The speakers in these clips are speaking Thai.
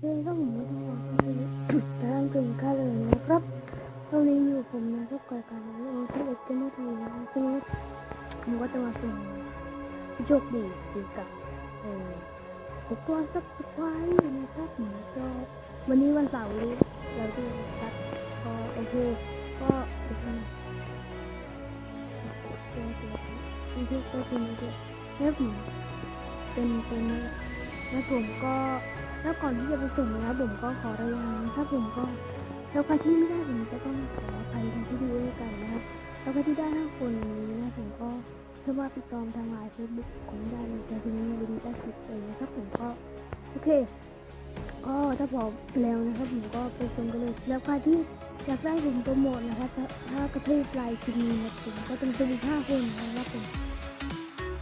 เรื่องก็ผมไม่ต้องบอกที่นี่แต่ทำกึ่งค่าเลยนะครับตอนนี้อยู่ผมนะครับก่อนการโอ้ที่เอ็ดกันนาทีนะครับซึ่งผมก็จะมาส่งโชคดีเกี่ยวกับเอ่อหกตัวสักไว้นะครับผมก็วันนี้วันเสาร์นี้เราด้วยนะครับก็โอเคก็โอเคตัวตัวที่ที่ก็คือมาด้วยแล้วผมเป็นเป็น แล้วผมก็แล้วก่อนที่จะไปส่งนะครับผมก็ขอระวังถ้าผมก็แล้วใครที่ไม่ได้ผมจะต้องขออภัยทางที่ดีด้วยกันนะครับแล้วก็ที่ได้ห้าคนนี้นะผมก็เชื่อว่าติดตามทางไลน์เฟซบุ๊กของได้เลยแต่ทีนี้วันนี้ได้สิบเลยนะครับผมก็โอเคก็ถ้าพอแล้วนะครับผมก็ไปชมกันเลยแล้วใครที่อยากได้ผมโปรโมทนะครับถ้ากระทืบลน์ทีนี้นะผมก็ต้องเป็นอีห้าคนนะครับผม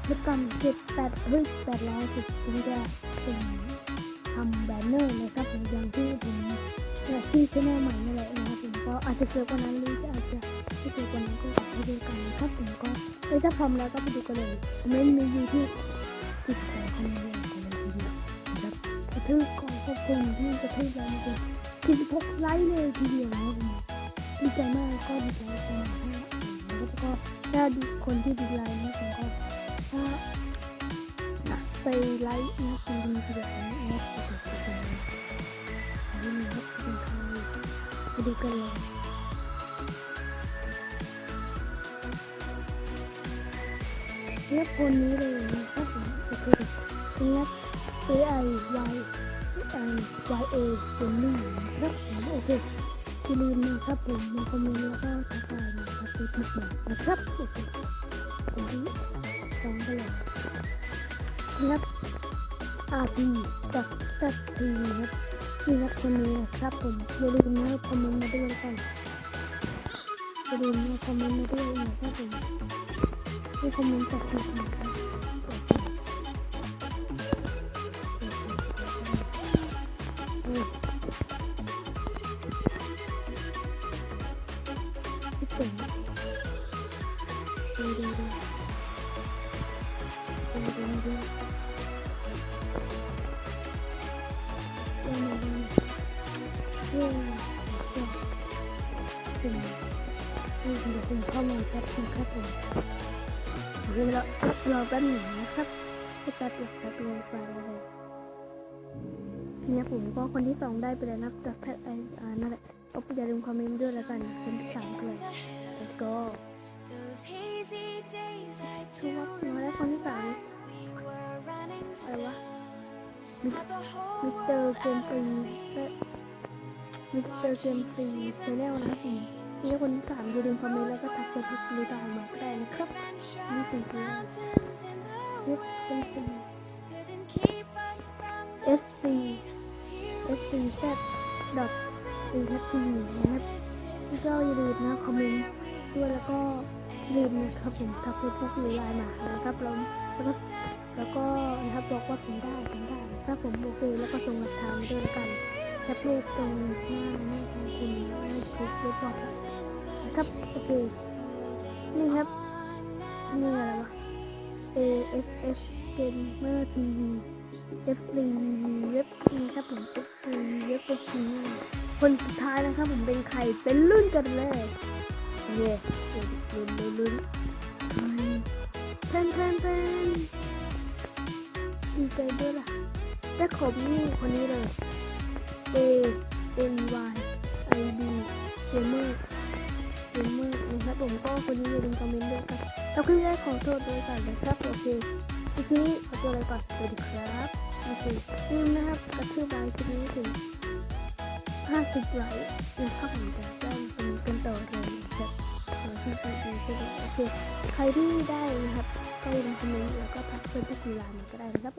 ลดกันเจ็ดแปดเฮ้ยแปดร้อยสิบผมจะ เป็นทำแบนเนอร์นะครับผมอย่างที่ผมแบบที่ชแนลใหม่นั่นแหละนะครับผมก็อาจจะเจอกว่านั้นหรืออาจจะไม่เจอกว่านั้นก็ขอให้ดูกันนะครับผมก็เอ้ยถ้าพร้อมแล้วก็ไปดูกันเลยคอมเมนต์มีอยู่ที่ติดต่อคอมเมนต์กันเลยทีเดียวนะครับกระทืบกองขอบคุณที่กระทืบแล้วนะครับ46ไลค์เลยทีเดียวนะครับผมดีใจมากก็ดีใจกันให้แล้วก็ถ้าดูคนที่ดีไลค์นะผมก็ถ้า ไปไลค์นะคุณดีทีเดียวนะนะไปดูกันเลยนี่นะครับเป็นครไปดูกันเลยเรียกคนนี้เลยนะครับผมโอเคเรียก A I Y I Y A เป็นหนี่งนะครับผมโอเคอย่าลืมนะครับผมมาคอมเมนต์แล้วก็ทักทายนะครับไปทุกอย่างนะครับโอเคผมที่สองไปเลย นับอาพีจากสักทีครับนี่ครับคนนี้ครับผมอย่าลืมนะคอมเมนต์มาด้วยกันอย่าลืมนะคอมเมนต์มาด้วยนะครับผมให้คอมเมนต์จากทีนครับเออพี่เจ๋งดูดูดูดูดู เรื่องเป็นนี่เดี๋ยวผมเข้ามาแป๊บนึงครับผมเดี๋ยวรอรอแป๊บหนึ่งนะครับให้แป๊บเดียวแป๊บเดียวไปเลยเนี่ยผมก็คนที่สองได้ไปแล้วนะจากแพทไออานั่นแหละก็อย่าลืมคอมเมนต์ด้วยแล้วกันคนที่สามเลย let's go คือว่ามาได้คนที่สามอะไรวะมิสเตอร์เกมฟรี มิสเตอร์เกมฟรีชแนลนะครับผมนี่คนที่สามอย่าลืมคอมเมนต์แล้วก็ทักเฟซบุ๊กหรือด่ามาก็ได้นะครับนี่เป็นตัวมิสเตอร์ฟรี SC SC Z dot C H T นะครับแล้วก็อย่าลืมนะคอมเมนต์ด้วยแล้วก็ลืมนะครับผมทักเฟซบุ๊กหรือไลน์มานะครับแล้วแล้วก็แล้วก็นะครับบอกว่าผมได้ผมได้นะครับผมโอเคแล้วก็ส่งหลักฐานมาด้วยแล้วกัน แคปรูปตรงหน้าหน้าของคุณให้คลิปเรียบอยนะครับโอเคนี่ครับนี่อะไรวะ A S S Gamer TV F 3เว็บนะครับผม F 3เว็บเป็นทีคนสุดท้ายนะครับผมเป็นใครเป็นรุ่นกันเลยเย้ลุ้นลุ้นลุ้นแทนแทนแทนดีใจด้วยล่ะได้ขอบนี่คนนี้เลย A N Y I B Gamer Gamer นะครับผมก็คนนี้อย่าลืมคอมเมนต์ด้วยครับแล้วก็ได้ขอโทษด้วยกันนะครับโอเคทีนี้ขอตัวไรก่อนสวัสดีครับโอเคนี่นะครับกระทืบไลค์ทีนี้ถึง50ไลค์นะครับผมจะได้เป็นกันต่อเลยครับที่ไปดูโอเคใครที่ได้นะครับก็อย่าลืมคอมเมนต์แล้วก็ทักเพื่อนที่คุยไลน์มาก็ได้นะครับ